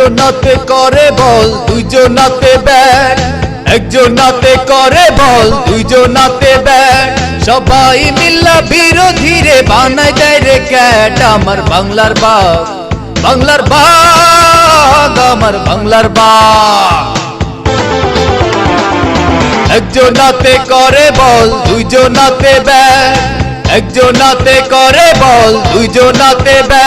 একজনাতে করে বল, দুইজনাতে ব্যাট। একজনাতে করে বল, দুইজনাতে ব্যাট। সবাই মিল্লা বিরোধীরে বানায় দেয় রে ক্যাট। আমার বাংলার বাঘ বাংলার বাঘ, আমার বাংলার বাঘ। একজনাতে করে বল, দুইজনাতে ব্যাট। একজনাতে করে বল, দুইজনাতে ব্যাট।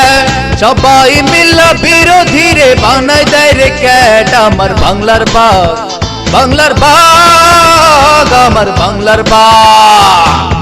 সবাই মিল্লা বিরোধীরে বানাই দেয় রে ক্যাট আমার বাংলার বাঘ। বাংলার বাঘ, আমার বাংলার বাঘ।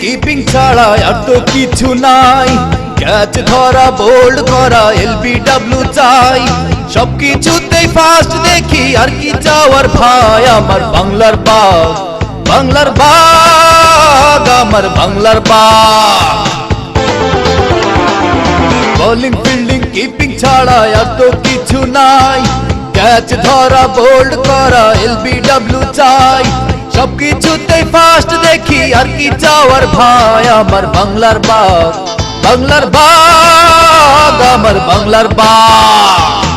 কিপিং ছাড়া আর তো কিছু নাই। ক্যাচ ধরা বোল্ড করা এলবিডব্লিউ চাই। সব কিছুতেই ফাস্ট দেখি আর কি চাওয়ার ভাই আমার বাংলার বাঘ। বাংলার বাঘ আমার বাংলার বাঘ। বোলিং ফিল্ডিং কিপিং ছাড়া আর তো কিছু নাই। ক্যাচ ধরা বোল্ড করা এলবিডব্লিউ চাই। সব কিছুতে ফাস্ট দেখি আর কি চাওয়ার ভাই, আমার বাংলার বাগ বাংলার বাগ আমার বাংলার বাঘ।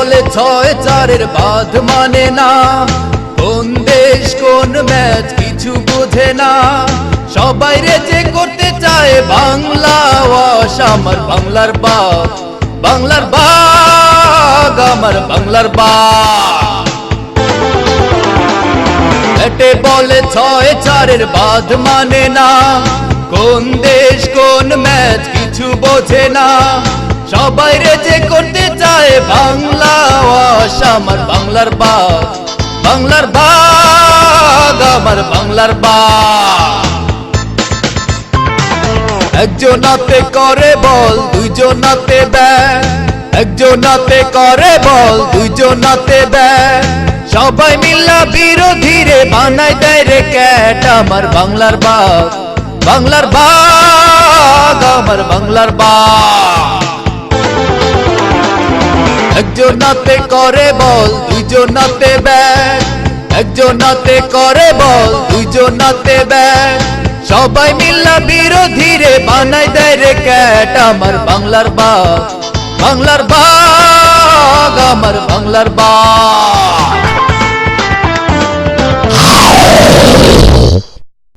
বলে ছয় চারের বাদ মানে না। কোন দেশ, কোন ম্যাচ কিছু বোঝে না। সবাই রে যে করতে চায় বাংলা ওয়াশ, আমার বাংলার বাঘ। বাংলার বাঘ, আমার বাংলার ব্যাটে বলে ছয় চারের বাদ মানে না। কোন দেশ, কোন ম্যাচ কিছু বোঝে না। সবাই রে যে করতে চায় বাংলা আমার বাংলার বাঘ বাংলার বাঘ আমার বাংলার বাঘ একজনাতে করে বল দুইজনাতে ব্যাট একজনাতে করে বল দুইজনাতে ব্যাট সবাই মিল্লা বিরোধীরে বানায় দেয় রে ক্যাট, আমার বাংলার বাঘ বাংলার বাঘ আমার বাংলার বাঘ একজনাতে করে বল দুইজনাতে ব্যাট। একজনাতে করে বল দুইজনাতে ব্যাট। সবাই মিল্লা বিরোধীরে বানাই দেয় রে ক্যাট। আমার বাংলার বাঘ বাংলার বাঘ, আমার বাংলার বাঘ।